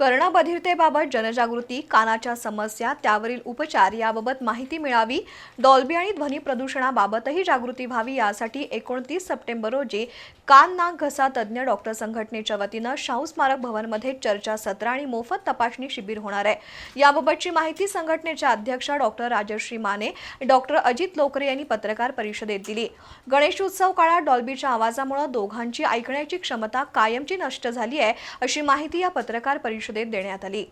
कर्णबधिरतेबाबत जनजागृती कानाच्या समस्या त्यावरील उपचार याबाबत माहिती मिळावी. डॉल्बी आणि ध्वनी प्रदूषणाबाबतही जागृती व्हावी यासाठी एकोणतीस सप्टेंबर रोजी कान नाक घसा तज्ज्ञ डॉक्टर संघटनेच्या वतीनं शाहू स्मारक भवनमध्ये चर्चासत्र आणि मोफत तपासणी शिबिर होणार आहे. याबाबतची माहिती संघटनेच्या अध्यक्षा डॉक्टर राजश्री माने डॉक्टर अजित लोकरे यांनी पत्रकार परिषदेत दिली. गणेशोत्सव काळात डॉल्बीच्या आवाजामुळे दोघांची ऐकण्याची क्षमता कायमची नष्ट झाली आहे अशी माहिती या पत्रकार परिषदेत परिषदेत देण्यात आली.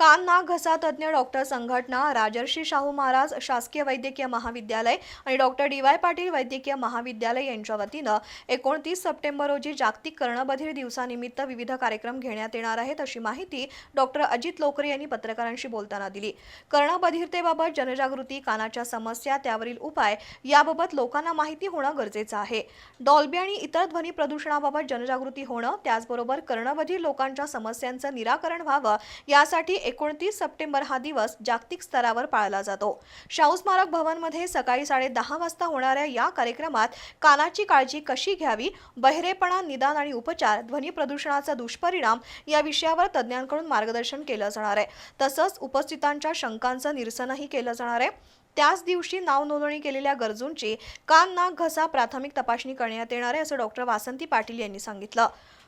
कान नाक घसा तज्ज्ञ डॉक्टर संघटना राजर्षी शाहू महाराज शासकीय वैद्यकीय महाविद्यालय आणि डॉक्टर डी वाय पाटील वैद्यकीय महाविद्यालय यांच्या वतीनं एकोणतीस सप्टेंबर रोजी जागतिक कर्णबधिर दिवसानिमित्त विविध कार्यक्रम घेण्यात येणार आहेत अशी माहिती डॉक्टर अजित लोकरे यांनी पत्रकारांशी बोलताना दिली. कर्णबधिरतेबाबत जनजागृती कानाच्या समस्या त्यावरील उपाय याबाबत लोकांना माहिती होणं गरजेचं आहे. डॉल्बी आणि इतर ध्वनी प्रदूषणाबाबत जनजागृती होणं त्याचबरोबर कर्णबधीर लोकांच्या समस्यांचं निराकरण व्हावं यासाठी एकोणतीस सप्टेंबर हा दिवस जागतिक स्तरावर पाळला जातो. शाहू स्मारक भवनमध्ये सकाळी साडे दहा वाजता होणाऱ्या या कार्यक्रमात कानाची काळजी कशी घ्यावी बहिरेपणा निदान आणि उपचार ध्वनी प्रदूषणाचा दुष्परिणाम या विषयावर तज्ज्ञांकडून मार्गदर्शन केलं जाणार आहे. तसंच उपस्थितांच्या शंकांचं निरसनही केलं जाणार आहे. त्याच दिवशी नाव नोंदणी केलेल्या गरजूंची कान नाक घसा प्राथमिक तपासणी करण्यात येणार आहे असं डॉक्टर वासंती पाटील यांनी सांगितलं.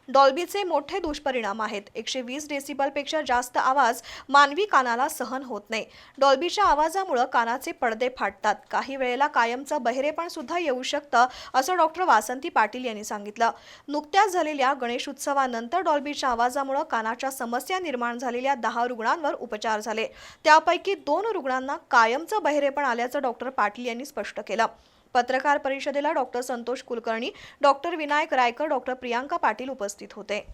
डॉल्बीचे मोठे दुष्परिणाम आहेत. एकशे वीस डेसिबलपेक्षा जास्त आवाज मानवी कानाला सहन होत नाही. डॉल्बीच्या आवाजामुळं कानाचे पडदे फाटतात. काही वेळेला कायमचं बहिरेपण सुद्धा येऊ शकतं असं डॉक्टर वासंती पाटील यांनी सांगितलं. नुकत्याच झालेल्या गणेश उत्सवानंतर डॉल्बीच्या आवाजामुळं कानाच्या समस्या निर्माण झालेल्या दहा रुग्णांवर उपचार झाले. त्यापैकी दोन रुग्णांना कायमचं बहिरेपण आल्याचं डॉक्टर पाटील यांनी स्पष्ट केलं. पत्रकार परिषदेला doctor Santosh Kulkarni doctor Vinayak Raikar doctor Priyanka Patil उपस्थित होते.